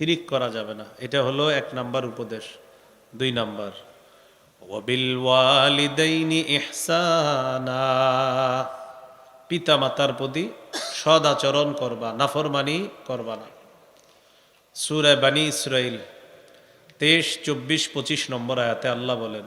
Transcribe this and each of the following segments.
শিরিক করা যাবে না। এটা হলো এক নাম্বার উপদেশ। দুই নাম্বার ওবিল পিতা মাতার প্রতি সদ আচরণ করবা, নাফরমানি করবা না। সুরে বানী ইসরাইল তেইশ, চব্বিশ, পঁচিশ নম্বর আয়াতে আল্লাহ বলেন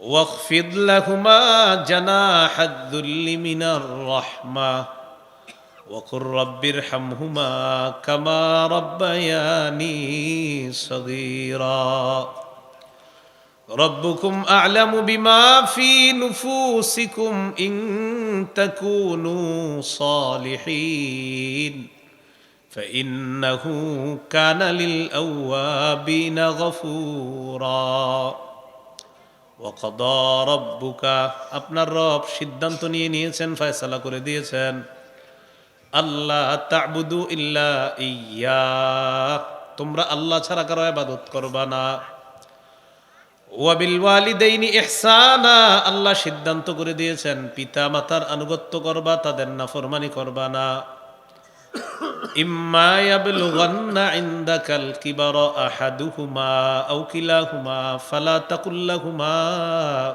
واخفض لهما جناح الذل من الرحمة. وقل رب ارحمهما كما ربياني صغيرا. ربكم أعلم بما في نفوسكم إن تكونوا صالحين. فإنه كان للأوابين غفورا. আপনার রব সিদ্ধান্ত নিয়ে নিয়েছেন, ফয়সালা করে দিয়েছেন। আল্লাহ তাবুদু ইল্লা ইয়া তোমরা আল্লাহ ছাড়া কারও আবাদত করবা না। ওয়াবিল আল্লাহ সিদ্ধান্ত করে দিয়েছেন পিতা মাতার আনুগত্য করবা, তাদের নাফরমানি করবা না। ইম্মা ইয়াবলুগান্না ইনদাকাল কিবারা আহাদুহুমা আও কিলাহুমা ফালা তাকুল লাহুমা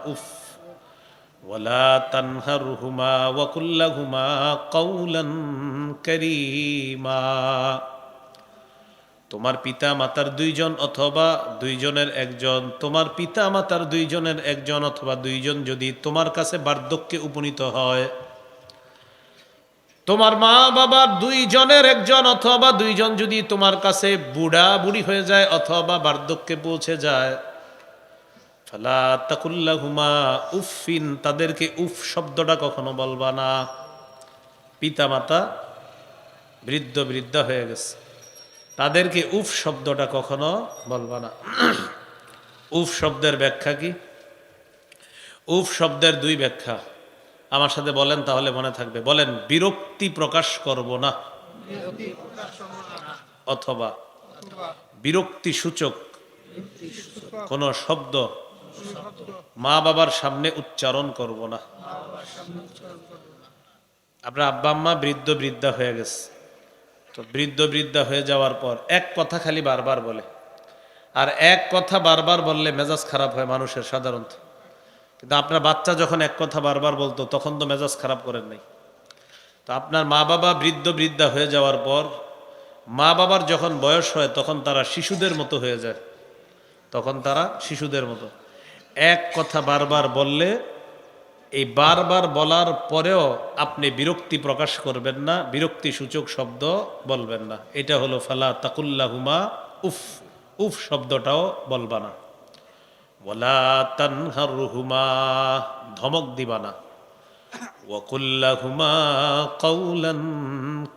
উফ ولا تنهرهما وقل لهما قولا كريما তোমার পিতা মাতার দুইজন অথবা দুইজনের একজন তোমার পিতা মাতার দুইজনের একজন অথবা দুইজন যদি তোমার কাছে বার্ধক্যে উপনীত হয় তোমার মা বাবার দুইজনের একজন অথবা দুইজন যদি তোমার কাছে বুড়া বুড়ি হয়ে যায় অথবা বার্ধক্যে পৌঁছে যায়, ফালা তাকুল্লাহুমা উফিন তাদেরকে উফ শব্দটা কখনো বলবা না। পিতা মাতা বৃদ্ধ বৃদ্ধা হয়ে গেছে, তাদেরকে উফ শব্দটা কখনো বলবা না। উফ শব্দের ব্যাখ্যা কি? উফ শব্দের দুই ব্যাখ্যা। আমার সাথে বলেন তাহলে মনে থাকবে। বলেন, বিরক্তি প্রকাশ করব না। অথবা বিরক্তি সূচক কোন শব্দ মা বাবার সামনে উচ্চারণ করব না। আপনার আব্বা আম্মা বৃদ্ধ বৃদ্ধা হয়ে গেছে। তো বৃদ্ধ বৃদ্ধা হয়ে যাওয়ার পর এক কথা খালি বারবার বলে। আর এক কথা বারবার বললে মেজাজ খারাপ হয় মানুষের সাধারণত। কিন্তু আপনার বাচ্চা যখন এক কথা বারবার বলতো, তখন তো মেজাজ খারাপ করেন নাই। তো আপনার মা বাবা বৃদ্ধ বৃদ্ধা হয়ে যাওয়ার পর, মা বাবার যখন বয়স হয়, তখন তারা শিশুদের মতো হয়ে যায়। তখন তারা শিশুদের মতো। এক কথা বারবার বললে, এই বারবার বলার পরেও আপনি বিরক্তি প্রকাশ করবেন না, বিরক্তি সূচক শব্দ বলবেন না। এটা হলো ফালা তাকুল্লাহুমা উফ উফ শব্দটাও বলবা না। ওয়ালা তানহারহুমা, ধমক দিবা না। ওয়াকুল্লাহুমা কৌলান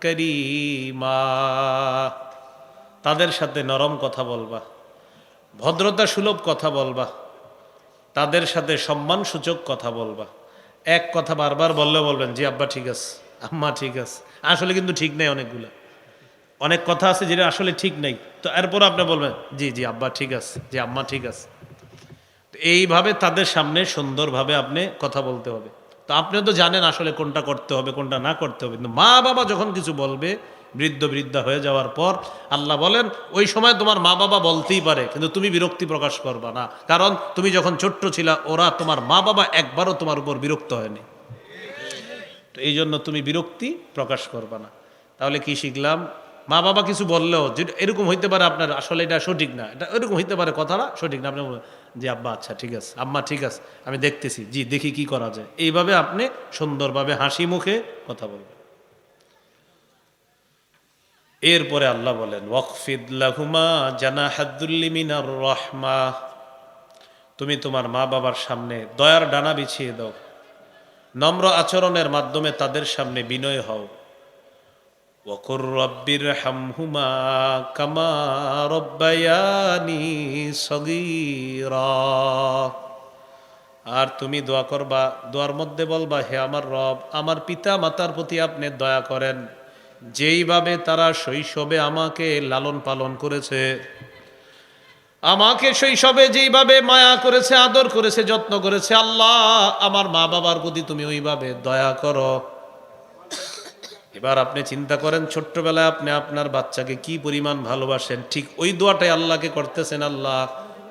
করিমা। তাদের সাথে নরম কথা বলবা, ভদ্রতা সুলভ কথা বলবা, তাদের সাথে সম্মানসূচক কথা বলবা। এক কথা বারবার বললে বলবেন, জি আব্বা, ঠিক আছে, আম্মা, ঠিক আছে। আসলে কিন্তু ঠিক নেই অনেকগুলো। অনেক কথা আছে যেটা আসলে ঠিক নেই। তো এরপর আপনি বলবেন, জি জি আব্বা, ঠিক আছে, জি আম্মা, ঠিক আছে। এইভাবে তাদের সামনে সুন্দরভাবে আপনি কথা বলতে হবে। তো আপনিও তো জানেন আসলে কোনটা করতে হবে, কোনটা না করতে হবে। কিন্তু মা বাবা যখন কিছু বলবে, বৃদ্ধ বৃদ্ধা হয়ে যাওয়ার পর আল্লাহ বলেন, ওই সময় তোমার মা বাবা বলতেই পারে, কিন্তু তুমি বিরক্তি প্রকাশ করবা না। কারণ তুমি যখন ছোট্ট ছিলা, ওরা তোমার মা বাবা একবারও তোমার উপর বিরক্ত হয়নি। তো এই জন্য তুমি বিরক্তি প্রকাশ করবা না। তাহলে কি শিখলাম? মা বাবা কিছু বললেও যে এরকম হইতে পারে আপনার আসলে এটা সঠিক না। এটা এরকম হইতে পারে কথাটা সঠিক না। আপনি যে আব্বা আচ্ছা ঠিক আছে। আম্মা, ঠিক আছে। আমি দেখতেছি। জি, দেখি কি করা যায়। এইভাবে আপনি সুন্দরভাবে হাসি মুখে কথা বলবেন। এরপরে আল্লাহ বলেন মিনার রহমা। তুমি তোমার মা বাবার সামনে দয়ার ডানা বিছিয়ে দাও। নম্র আচরণের মাধ্যমে তাদের সামনে বিনয় হও। وقل رب ارحمهما كما ربياني صغيرا আর তুমি দোয়া করবা দোয়ার মধ্যে বলবা হে আমার রব আমার পিতা মাতার প্রতি আপনি দয়া করেন যেইভাবে তারা শৈশবে আমাকে লালন পালন করেছে আমাকে শৈশবে যেইভাবে মায়া করেছে আদর করেছে যত্ন করেছে আল্লাহ আমার মা বাবার প্রতি তুমি ওইভাবে দয়া করো এবার আপনি চিন্তা করেন, ছোট্টবেলায় আপনি আপনার বাচ্চাকে কি পরিমাণ ভালোবাসেন? ঠিক ওই দোয়াটাই আল্লাহকে করতেছেন, আল্লাহ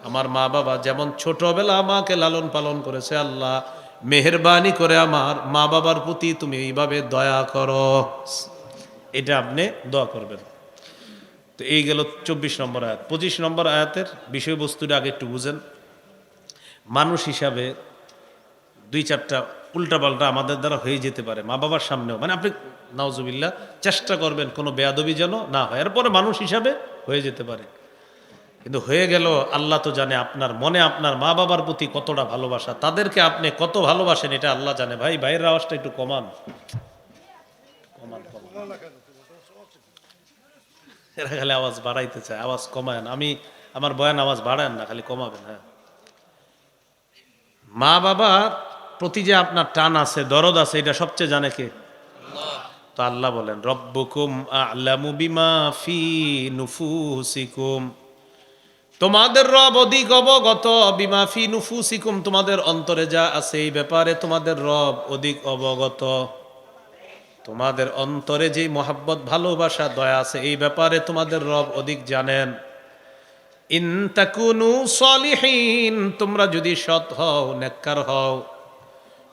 আমার মা বাবা যেমন ছোটবেলা আমাকে লালন পালন করেছে, আল্লাহ মেহরবানি করে আমার মা বাবার প্রতি তুমি এইভাবে দয়া করো। এটা আপনি দোয়া করবেন। তো এই গেল চব্বিশ নম্বর আয়াত। পঁচিশ নম্বর আয়াতের বিষয়বস্তুটা আগে একটু বুঝেন। মানুষ হিসাবে দুই চারটা উল্টাপাল্টা আমাদের দ্বারা হয়ে যেতে পারে, মা বাবার সামনেও। মানে আপনি নাওজুবিল্লা চেষ্টা করবেন কোনো বেয়াদবি যেন না হয়। এরপরে মানুষ হিসাবে হয়ে যেতে পারে। কিন্তু হয়ে গেল, আল্লাহ তো জানে আপনার মনে আপনার মা বাবার প্রতি কতটা ভালোবাসা। তাদেরকে আপনি কত ভালোবাসেন এটা আল্লাহ জানে। ভাই ভাইয়ের আওয়াজটা একটু কমান। এরা খালি আওয়াজ বাড়াইতে চায়, আওয়াজ কমায় না। আমি, আমার বয়ান আওয়াজ বাড়ায় না, খালি কমাবেন হ্যাঁ। মা বাবার প্রতি যে আপনার টান আছে, দরদ আছে, এটা সবচেয়ে জানে কে? তো আল্লাহ বলেন, রব্বুকুম আলামু বিমা ফি নুফুসিকুম। তোমাদের রব অধিক অবগত, বিমা ফি নুফুসিকুম, তোমাদের অন্তরে যা আছে এই ব্যাপারে তোমাদের রব অধিক অবগত। তোমাদের অন্তরে যে মোহাব্বত, ভালোবাসা, দয়া আছে, এই ব্যাপারে তোমাদের রব অধিক জানেন। ইন তাকুনু সলিহিন, তোমরা যদি সৎ হও, নেককার হও।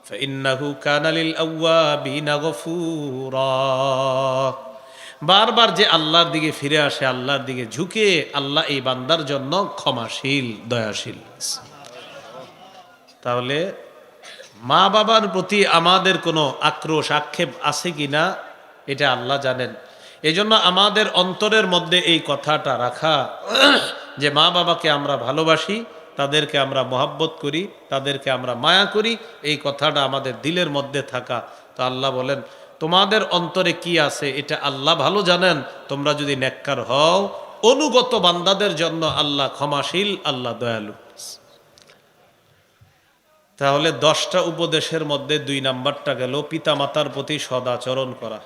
فإنه كان للأوابين غفورا বারবার যে আল্লাহর দিকে ফিরে আসে আল্লাহর দিকে ঝুঁকে আল্লাহ এই বান্দার জন্য ক্ষমাশীল দয়াশীল তাহলে মা বাবার প্রতি আমাদের কোনো আক্রোশ আক্ষেপ আছে কি না এটা আল্লাহ জানেন এই জন্য আমাদের অন্তরের মধ্যে এই কথাটা রাখা যে মা বাবাকে আমরা ভালোবাসি তাদেরকে আমরা মহাব্বত করি, তাদেরকে আমরা মায়া করি, এই কথাটা আমাদের দিলের মধ্যে থাকা। তো আল্লাহ বলেন, তোমাদের অন্তরে কি আছে? এটা আল্লাহ ভালো জানেন। তোমরা যদি নেককার হও, অনুগত বান্দাদের জন্য আল্লাহ ক্ষমাশীল, আল্লাহ দয়ালু। তাহলে দশটা উপদেশের মধ্যে দুই নাম্বারটা গেল পিতা মাতার প্রতি সদাচরণ করা।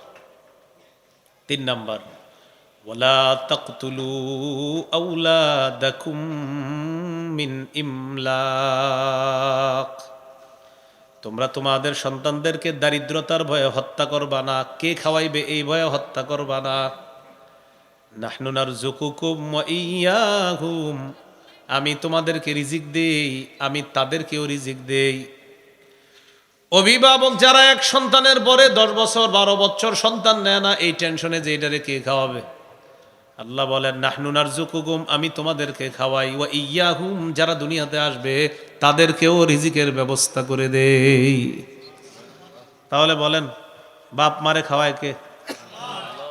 তিন নাম্বার ওলা তকতুলু আউলাদাকুম মিন ইমলাক। তোমরা তোমাদের সন্তানদেরকে দারিদ্রতার ভয়ে হত্যা করবা না। কে খাওয়াইবে এই ভয়ে হত্যা করবা না। নাহনুনার জুকুকুম ইয়াহুম। আমি তোমাদেরকে রিজিক দেই, আমি তাদেরকেও রিজিক দেই। অভিভাবক যারা এক সন্তানের পরে দশ বছর, বারো বছর সন্তান নেয় না, এই টেনশনে যে এটারে কে খাওয়াবে? আল্লাহ বলেন নাহনুনার জুকুগুম আমি তোমাদেরকে খাওয়াই ও ইয়াহুম, যারা দুনিয়াতে আসবে, তাদেরকেও রিজিকের ব্যবস্থা করে দেই। তাহলে বলেন, বাপ মারে খাওয়ায় কে?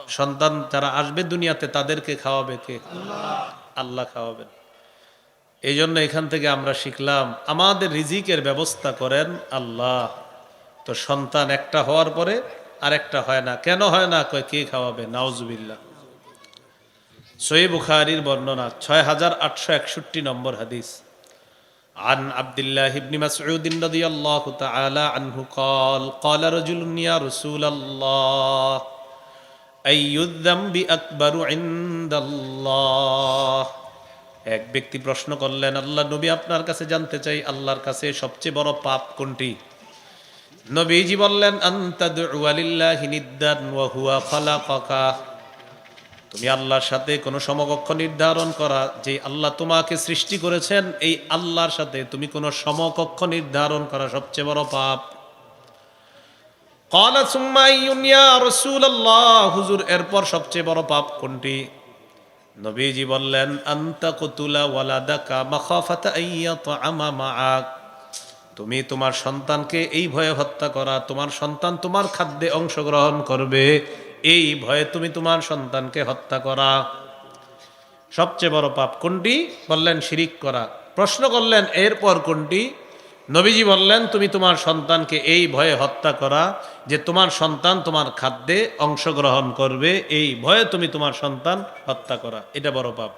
সন্তান যারা আসবে দুনিয়াতে, তাদেরকে খাওয়াবে কে? আল্লাহ খাওয়াবেন। এই জন্য এখান থেকে আমরা শিখলাম, আমাদের রিজিকের ব্যবস্থা করেন আল্লাহ। তো সন্তান একটা হওয়ার পরে আরেকটা হয় না। কেন হয় না? কে খাওয়াবে? নাওজুবিল্লাহ সই বুখারির বর্ণনা ছয় হাজার আটশো একষট্টি নম্বর হাদিস عن عبد الله بن مسعود رضي الله تعالى عنه قال قال رجل يا رسول الله أي الذنب أكبر عند الله এক ব্যক্তি প্রশ্ন করলেন আল্লাহ নবী আপনার কাছে জানতে চাই আল্লাহর কাছে সবচেয়ে বড় পাপ কোনটি নবীজি বললেন আন্তাদু আলিল্লাহি নিদ্দান ওয়া হুয়া খালাকাকা তুমি আল্লাহর সাথে কোনো সমকক্ষ নির্ধারণ করা, যে আল্লাহ তোমাকে সৃষ্টি করেছেন, এই আল্লাহর সাথে তুমি কোনো সমকক্ষ নির্ধারণ করা সবচেয়ে বড় পাপ। কলা হুজুর, এরপর সবচেয়ে বড় পাপ কোনটি? নবীজি বললেন আমা তুমি তোমার সন্তানকে এই ভয়ে হত্যা করা, তোমার সন্তান তোমার খাদ্যে অংশগ্রহণ করবে। এই ভয়ে তুমি তোমার সন্তানকে হত্যা করা। সবচেয়ে বড় পাপ কোনটি? বললেন, শিরিক করা। প্রশ্ন করলেন, এরপর কোনটি? নবীজি বললেন, তুমি তোমার সন্তানকে এই ভয়ে হত্যা করা যে তোমার সন্তান তোমার খাদ্যে অংশগ্রহণ করবে, এই ভয়ে তুমি তোমার সন্তান হত্যা করা। এটা বড় পাপ।